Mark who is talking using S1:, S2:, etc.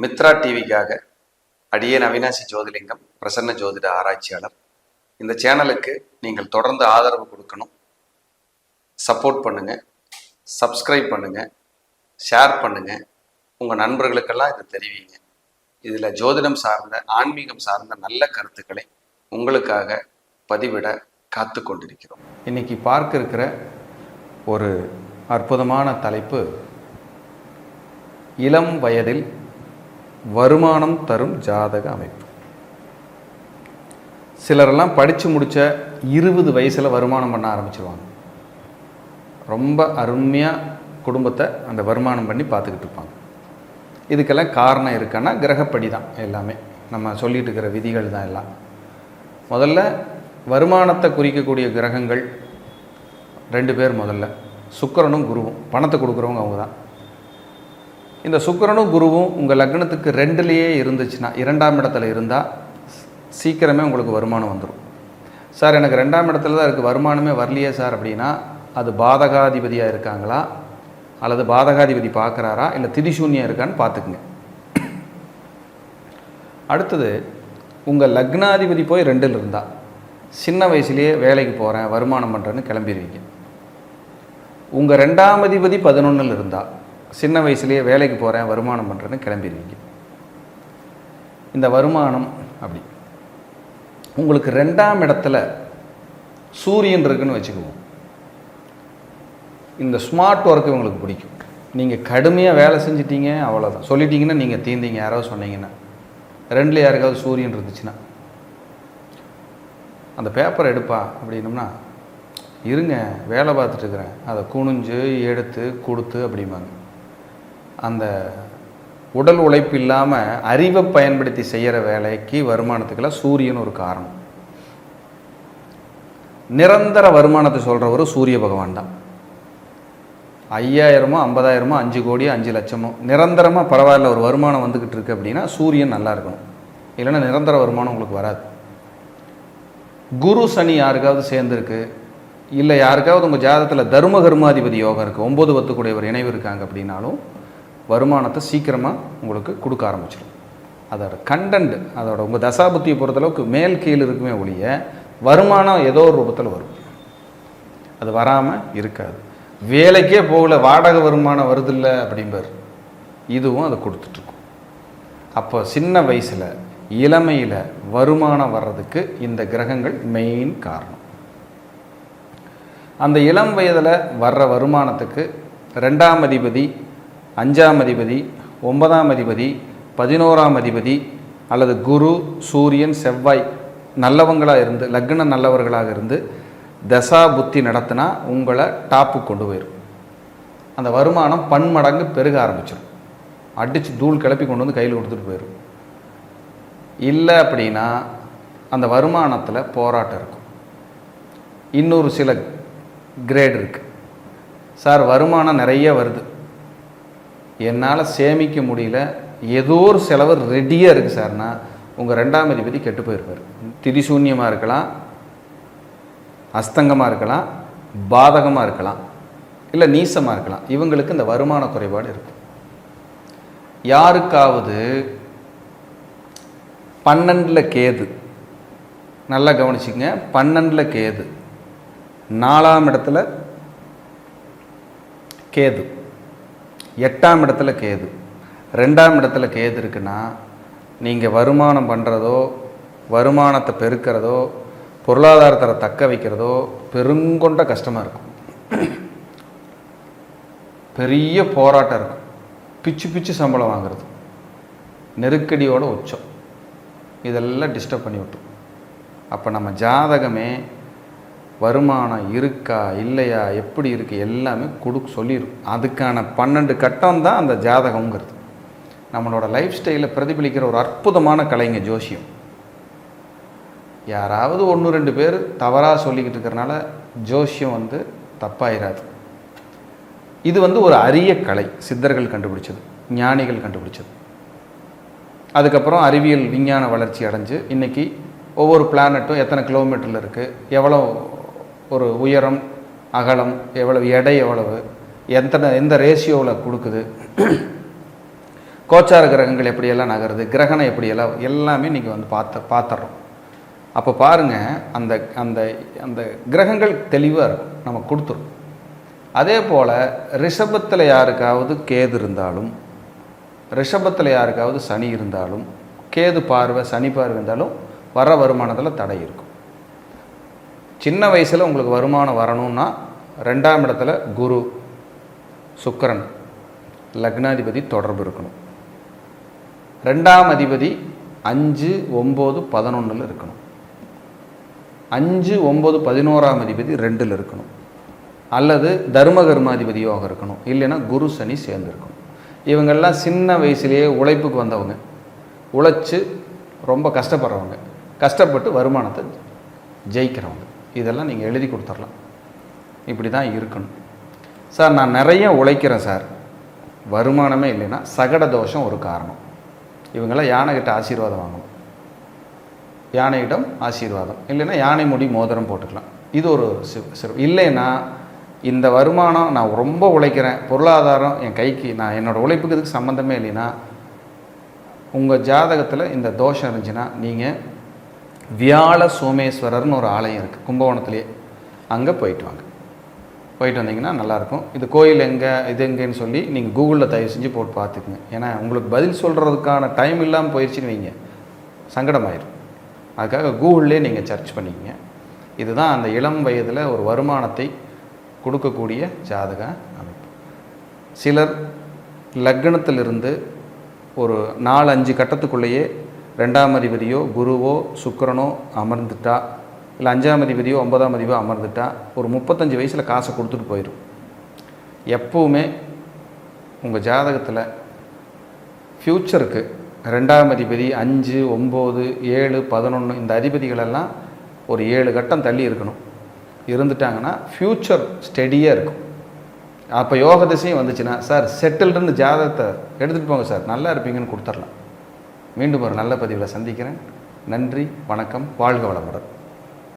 S1: மித்ரா டிவிக்காக அடியேன் அவினாசி ஜோதிலிங்கம் பிரசன்ன ஜோதிட ஆராய்ச்சியாளர். இந்த சேனலுக்கு நீங்கள் தொடர்ந்து ஆதரவு கொடுக்கணும். சப்போர்ட் பண்ணுங்கள் சப்ஸ்கிரைப் பண்ணுங்கள் ஷேர் பண்ணுங்கள் உங்கள் நண்பர்களுக்கெல்லாம் இதை தெரிவிங்க. இதில் ஜோதிடம் சார்ந்த ஆன்மீகம் சார்ந்த நல்ல கருத்துக்களை உங்களுக்காக பதிவிட காத்து கொண்டிருக்கிறோம். இன்னைக்கு பார்க்க இருக்கிற ஒரு அற்புதமான தலைப்பு இளம் வயதில் வருமானம் தரும் ஜாதக அமைப்பு. சிலரெல்லாம் படித்து முடித்த இருபது வயசில் வருமானம் பண்ண ஆரம்பிச்சிருவாங்க. ரொம்ப அருமையாக குடும்பத்தை அந்த வருமானம் பண்ணி பார்த்துக்கிட்டு இருப்பாங்க. இதுக்கெல்லாம் காரணம் இருக்கான்னா கிரகப்படி தான் எல்லாமே. நம்ம சொல்லிட்டு இருக்கிற விதிகள் தான் எல்லாம். முதல்ல வருமானத்தை குறிக்கக்கூடிய கிரகங்கள் ரெண்டு பேர் முதல்ல. சுக்கரனும் குருவும். பணத்தை கொடுக்குறவங்க அவங்க தான். இந்த சுக்கரனும் குருவும் உங்கள் லக்னத்துக்கு ரெண்டுலேயே இருந்துச்சுன்னா இரண்டாம் இடத்துல இருந்தால் சீக்கிரமே உங்களுக்கு வருமானம் வந்துடும் சார் எனக்கு ரெண்டாம் இடத்துல தான் இருக்குது வருமானமே வரலையே சார் அப்படின்னா அது பாதகாதிபதியாக இருக்காங்களா? அல்லது பாதகாதிபதி பார்க்குறாரா? இல்லை திதிசூன்யம் இருக்கான்னு பார்த்துக்குங்க. அடுத்தது உங்கள் லக்னாதிபதி போய் ரெண்டில் இருந்தால் சின்ன வயசுலேயே வேலைக்கு போகிறேன் வருமானம் பண்ணுறேன்னு கிளம்பிடுவீங்க உங்கள் ரெண்டாம் அதிபதி பதினொன்றில் இருந்தால் சின்ன வயசுலேயே வேலைக்கு போகிறேன் வருமானம் பண்ணுறேன்னு கிளம்பிடுவீங்க. இந்த வருமானம் அப்படி. உங்களுக்கு ரெண்டாம் இடத்துல சூரியன் இருக்குன்னு வச்சுக்குவோம். இந்த ஸ்மார்ட் ஒர்க்கு உங்களுக்கு பிடிக்கும். நீங்கள் கடுமையாக வேலை செஞ்சிட்டீங்க அவ்வளோதான் சொல்லிட்டீங்கன்னா நீங்கள் தீந்தீங்க யாராவது சொன்னீங்கன்னா. ரெண்டில் யாருக்காவது சூரியன் இருந்துச்சுன்னா. அந்த பேப்பர் எடுப்பா அப்படின்னம்னா இருங்க வேலை பார்த்துட்டு இருக்கிறேன். அதை குனிஞ்சு எடுத்து கொடுத்து அப்படிம்பாங்க. அந்த உடல் உழைப்பு இல்லாமல் அறிவை பயன்படுத்தி செய்கிற வேலைக்கு வருமானத்துக்கெல்லாம் சூரியன் ஒரு காரணம். நிரந்தர வருமானத்தை சொல்கிறவர் சூரிய பகவான் தான். ஐயாயிரமோ ஐம்பதாயிரமோ அஞ்சு கோடி அஞ்சு லட்சமோ நிரந்தரமாக பரவாயில்ல ஒரு வருமானம் வந்துக்கிட்டு இருக்கு அப்படின்னா சூரியன் நல்லா இருக்கணும். இல்லைன்னா நிரந்தர வருமானம் உங்களுக்கு வராது. குரு சனி யாருக்காவது சேர்ந்துருக்கு இல்லை யாருக்காவது உங்கள் ஜாதகத்தில் தர்ம கர்மாதிபதி யோகம் இருக்குது ஒம்பது பத்துக்குடையவர் இணைவு இருக்காங்க அப்படின்னாலும் வருமானத்தை சீக்கிரமாக உங்களுக்கு கொடுக்க ஆரம்பிச்சிடும். அதோட கண்டென்ட் அதோட உங்கள் தசாபுத்தியை பொறுத்தளவுக்கு மேல் கீழ் இருக்குமே ஒழிய வருமானம் ஏதோ ஒரு ரூபத்தில் வரும். அது வராமல் இருக்காது. வேலைக்கே போகல வாடகை வருமானம் வருதில்ல அப்படிம்பார். இதுவும் அதை கொடுத்துட்ருக்கும். அப்போ சின்ன வயசில் இளமையில் வருமானம் வர்றதுக்கு இந்த கிரகங்கள் மெயின் காரணம். அந்த இளம் வயதில் வர்ற வருமானத்துக்கு ரெண்டாம் அதிபதி அஞ்சாம் அதிபதி ஒன்பதாம் அதிபதி பதினோராம் அதிபதி அல்லது குரு சூரியன் செவ்வாய் நல்லவங்களாக இருந்து லக்ன நல்லவர்களாக இருந்து தசா புத்தி நடத்தினா உங்களை டாப்புக்கு கொண்டு போயிடும் அந்த வருமானம் பன்மடங்கு பெருக ஆரம்பிச்சிடும் அடித்து தூள் கிளப்பி கொண்டு வந்து கையில் கொடுத்துட்டு போயிடும் இல்லை அப்படின்னா அந்த வருமானத்தில் போராட்டம் இருக்கும். இன்னொரு சில கிரேட் இருக்குது சார் வருமானம் நிறைய வருது. என்னால் சேமிக்க முடியல. ஏதோ ஒரு செலவு ரெடியாக இருக்குது சார்னா உங்கள் ரெண்டாம் அதிபதி கெட்டு போயிருப்பார். திரிசூன்யமாக இருக்கலாம் அஸ்தங்கமாக இருக்கலாம் பாதகமாக இருக்கலாம் இல்லை நீசமாக இருக்கலாம். இவங்களுக்கு இந்த வருமான குறைபாடு இருக்கும் யாருக்காவது பன்னெண்டில் கேது நல்லா கவனிச்சிங்க பன்னெண்டில் கேது நாலாம் இடத்துல கேது. எட்டாம் இடத்துல கேது. ரெண்டாம் இடத்துல கேது இருக்குன்னா நீங்கள் வருமானம் பண்ணுறதோ வருமானத்தை பெருக்கிறதோ பொருளாதாரத்தை தக்க வைக்கிறதோ பெருங்கொண்ட கஷ்டமாக இருக்கும். பெரிய போராட்டம் இருக்கும். பிச்சு பிச்சு சம்பளம் வாங்குறது. நெருக்கடியோட உச்சம். இதெல்லாம் டிஸ்டர்ப் பண்ணி விட்டோம் அப்போ நம்ம ஜாதகமே வருமானம் இருக்கா இல்லையா எப்படி இருக்குது எல்லாமே கொடுக்க சொல்லிடும் அதுக்கான பன்னெண்டு கட்டம் தான் அந்த ஜாதகங்கிறது நம்மளோட லைஃப் ஸ்டைலில் பிரதிபலிக்கிற ஒரு அற்புதமான கலைங்க ஜோசியம். யாராவது ஒன்று ரெண்டு பேர் தவறாக சொல்லிக்கிட்டு இருக்கிறனால ஜோசியம் வந்து தப்பாயிராது. இது வந்து ஒரு அரிய கலை சித்தர்கள் கண்டுபிடிச்சது ஞானிகள் கண்டுபிடிச்சது. அதுக்கப்புறம் அறிவியல் விஞ்ஞான வளர்ச்சி அடைஞ்சு இன்றைக்கி ஒவ்வொரு பிளானட்டும் எத்தனை கிலோமீட்டரில் இருக்குது எவ்வளோ ஒரு உயரம் அகலம் எவ்வளவு எடை எவ்வளவு எத்தனை எந்த ரேஷியோவில் கொடுக்குது? கோச்சார கிரகங்கள் எப்படியெல்லாம் நகருது கிரகணம் எப்படியெல்லாம் எல்லாமே நீங்கள் வந்து பார்த்து பார்த்துட்றோம் அப்போ பாருங்கள் அந்த அந்த அந்த கிரகங்கள் தெளிவாக இருக்கும். நம்ம கொடுத்துரும் அதே போல் ரிஷபத்தில் யாருக்காவது கேது இருந்தாலும் ரிஷபத்தில் யாருக்காவது சனி இருந்தாலும் கேது பார்வை சனி பார்வை இருந்தாலும் வர வருமானத்தில் தடை இருக்கும். சின்ன வயசில் உங்களுக்கு வருமானம் வரணும்னா ரெண்டாம் இடத்துல குரு சுக்கரன் லக்னாதிபதி தொடர்பு இருக்கணும். ரெண்டாம் அதிபதி அஞ்சு ஒம்பது பதினொன்றில் இருக்கணும். அஞ்சு ஒம்பது பதினோராம் அதிபதி ரெண்டில் இருக்கணும். அல்லது தர்ம கர்மாதிபதி யோகம் இருக்கணும். இல்லைன்னா குரு சனி சேர்ந்துருக்கணும் இவங்கெல்லாம் சின்ன வயசுலேயே உழைப்புக்கு வந்தவங்க. உழைச்சி ரொம்ப கஷ்டப்படுறவங்க. கஷ்டப்பட்டு வருமானத்தை ஜெயிக்கிறவங்க. இதெல்லாம் நீங்கள் எழுதி கொடுத்துர்லாம். இப்படி தான் இருக்கணும். சார் நான் நிறைய உழைக்கிறேன் சார். வருமானமே இல்லைன்னா சகட தோஷம் ஒரு காரணம். இவங்கெல்லாம் யானைகிட்ட ஆசீர்வாதம் வாங்கணும். யானையிடம் ஆசீர்வாதம். இல்லைன்னா யானை முடி மோதிரம் போட்டுக்கலாம். இது ஒரு சிறு சிறப்பு. இல்லைன்னா இந்த வருமானம் நான் ரொம்ப உழைக்கிறேன். பொருளாதாரம் என் கைக்கு நான் என்னோடய உழைப்புக்கு இதுக்கு சம்மந்தமே இல்லைன்னா உங்கள் ஜாதகத்தில் இந்த தோஷம் இருந்துச்சுன்னா நீங்கள் வியாழ சோமேஸ்வரர்னு ஒரு ஆலயம் இருக்குது கும்பகோணத்துலேயே. அங்கே போயிட்டு வாங்க. போயிட்டு வந்தீங்கன்னா நல்லாயிருக்கும். இது கோயில் எங்கே இது எங்கேன்னு சொல்லி நீங்கள் கூகுளில் தயவு செஞ்சு போட்டு பார்த்துக்குங்க. ஏன்னா உங்களுக்கு பதில் சொல்கிறதுக்கான டைம் இல்லாமல் போயிடுச்சுன்னு வைங்க. சங்கடமாயிரும். அதுக்காக கூகுள்லேயே நீங்கள் சர்ச் பண்ணிக்கங்க. இதுதான் அந்த இளம் வயதில் ஒரு வருமானத்தை கொடுக்கக்கூடிய ஜாதக அமைப்பு. சிலர் லக்னத்திலிருந்து ஒரு நாலு அஞ்சு கட்டத்துக்குள்ளேயே ரெண்டாம் அதிபதியோ குருவோ சுக்கரனோ அமர்ந்துட்டா இல்லை அஞ்சாம் அதிபதியோ ஒன்பதாம் அதிபதியோ அமர்ந்துட்டா ஒரு முப்பத்தஞ்சு வயசில் காசை கொடுத்துட்டு போயிடும் எப்பவுமே உங்கள் ஜாதகத்தில் ஃப்யூச்சருக்கு ரெண்டாம் அதிபதி அஞ்சு ஒம்பது ஏழு பதினொன்று இந்த அதிபதிகளெல்லாம் ஒரு ஏழு கட்டம் தள்ளி இருக்கணும். இருந்துட்டாங்கன்னா ஃப்யூச்சர் ஸ்டெடியாக இருக்கும். அப்போ யோக திசையும் வந்துச்சுன்னா சார் செட்டில்டுன்னு ஜாதகத்தை எடுத்துகிட்டு போங்க சார் நல்லா இருப்பீங்கன்னு கொடுத்துர்லாம். மீண்டும் ஒரு நல்ல பதிவில் சந்திக்கிறேன். நன்றி வணக்கம் வாழ்க வளமுடன்.